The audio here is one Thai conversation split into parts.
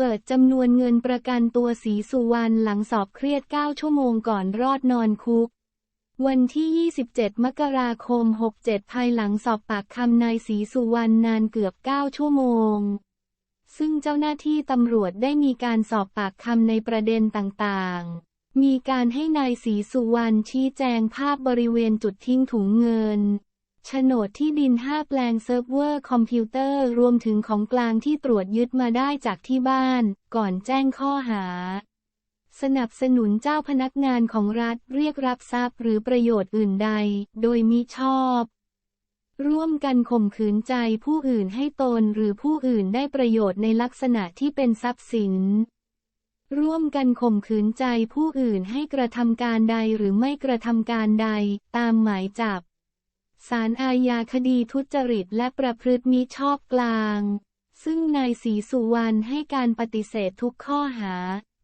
เปิดจำนวนเงินประกันตัวสีสุวรรณหลังสอบเครียด 9 ชั่วโมงก่อนรอดนอนคุก วันที่ 27 มกราคม 67 ภายหลังสอบปากคำนายสีสุวรรณนานเกือบ 9 ชั่วโมง ซึ่งเจ้าหน้าที่ตำรวจได้มีการสอบปากคำในประเด็นต่างๆ มีการให้นายสีสุวรรณชี้แจงภาพบริเวณจุดทิ้งถุงเงิน โฉนดที่ดิน 5 แปลงเซิร์ฟเวอร์คอมพิวเตอร์รวมถึงของกลางที่ตรวจยึดมาได้จากที่บ้าน ก่อนแจ้งข้อหา สนับสนุนเจ้าพนักงานของรัฐเรียกรับทรัพย์หรือประโยชน์อื่นใด โดยมิชอบ ร่วมกันข่มขืนใจผู้อื่นให้ตนหรือผู้อื่นได้ประโยชน์ในลักษณะที่เป็นทรัพย์สินร่วมกันข่มขืนใจผู้อื่นให้กระทำการใดหรือไม่กระทำการใด ตามหมายจับ ศาลอาญาคดีทุจริตและประพฤติมิชอบกลาง ซึ่งนายศรีสุวรรณให้การปฏิเสธทุกข้อหา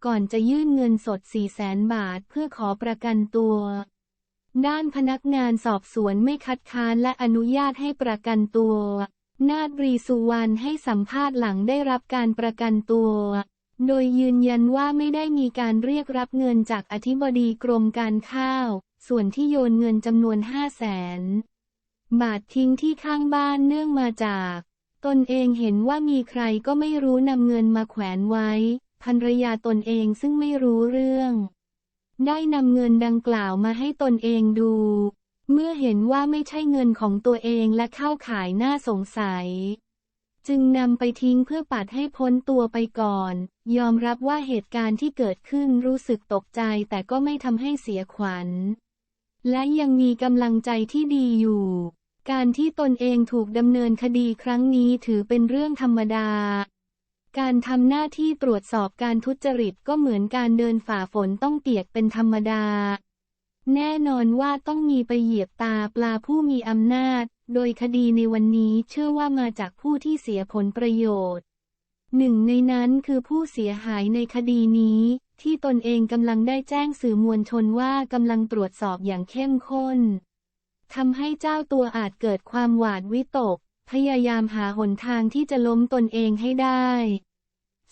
ก่อนจะยื่นเงินสด4แสนบาทเพื่อขอประกันตัว ด้านพนักงานสอบสวนไม่คัดค้านและอนุญาตให้ประกันตัว นาฏรีสุวรรณให้สัมภาษณ์หลังได้รับการประกันตัว โดยยืนยันว่าไม่ได้มีการเรียกรับเงินจากอธิบดีกรมการข้าว ส่วนที่โยนเงินจำนวน5แสน บาททิ้งที่ข้างบ้านเนื่องมาจาก ตนเองเห็นว่ามีใครก็ไม่รู้นำเงินมาแขวนไว้ภรรยาตนเองซึ่งไม่รู้เรื่อง ได้นำเงินดังกล่าวมาให้ตนเองดู เมื่อเห็นว่าไม่ใช่เงินของตัวเองและเข้าขายน่าสงสัย จึงนำไปทิ้งเพื่อปัดให้พ้นตัวไปก่อน ยอมรับว่าเหตุการณ์ที่เกิดขึ้นรู้สึกตกใจแต่ก็ไม่ทำให้เสียขวัญ และยังมีกำลังใจที่ดีอยู่ การที่ตนเองถูกดำเนินคดีครั้งนี้ถือเป็นเรื่องธรรมดา การทำหน้าที่ตรวจสอบการทุจริตก็เหมือนการเดินฝ่าฝนต้องเปียกเป็นธรรมดา แน่นอนว่าต้องมีไปเหยียบตาปลาผู้มีอำนาจ โดยคดีในวันนี้เชื่อว่ามาจากผู้ที่เสียผลประโยชน์ หนึ่งในนั้นคือผู้เสียหายในคดีนี้ ที่ตนเองกำลังได้แจ้งสื่อมวลชนว่ากำลังตรวจสอบอย่างเข้มข้น ทำให้เจ้าตัวอาจเกิดความหวาดวิตก พยายามหาหนทางที่จะล้มตนเองให้ได้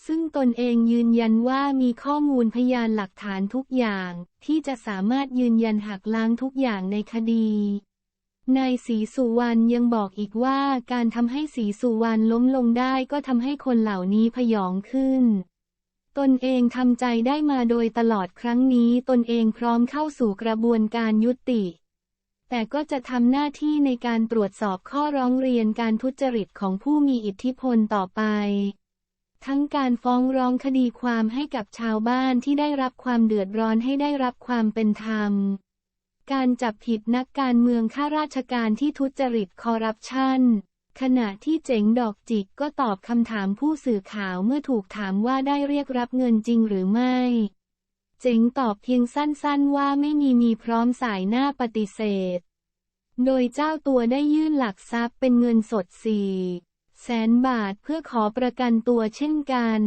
ซึ่งตนเองยืนยันว่ามีข้อมูลพยานหลักฐานทุกอย่าง ที่จะสามารถยืนยันหักล้างทุกอย่างในคดีนายศรีสุวรรณยังบอกอีกว่าการทำให้ศรีสุวรรณล้มลงได้ก็ทำให้คนเหล่านี้พยองขึ้น ตนเองทำใจได้มาโดยตลอดครั้งนี้ตนเองพร้อมเข้าสู่กระบวนการยุติ แต่ก็จะทำหน้าที่ในการตรวจสอบข้อร้องเรียนการทุจริตของผู้มีอิทธิพลต่อไป ทั้งการฟ้องร้องคดีความให้กับชาวบ้านที่ได้รับความเดือดร้อนให้ได้รับความเป็นธรรม การจับผิดนักการเมืองข้าราชการที่ทุจริตคอร์รัปชันขณะที่เจ๋งดอกจิกก็ตอบคำถามผู้สื่อข่าวเมื่อถูกถามว่าได้เรียกรับเงินจริงหรือไม่ เจ๋งตอบเพียงสั้นๆว่าไม่มีมีพร้อมสายหน้าปฏิเสธ โดยเจ้าตัวได้ยื่นหลักทรัพย์เป็นเงินสดสี่แสนบาทเพื่อขอประกันตัวเช่นกัน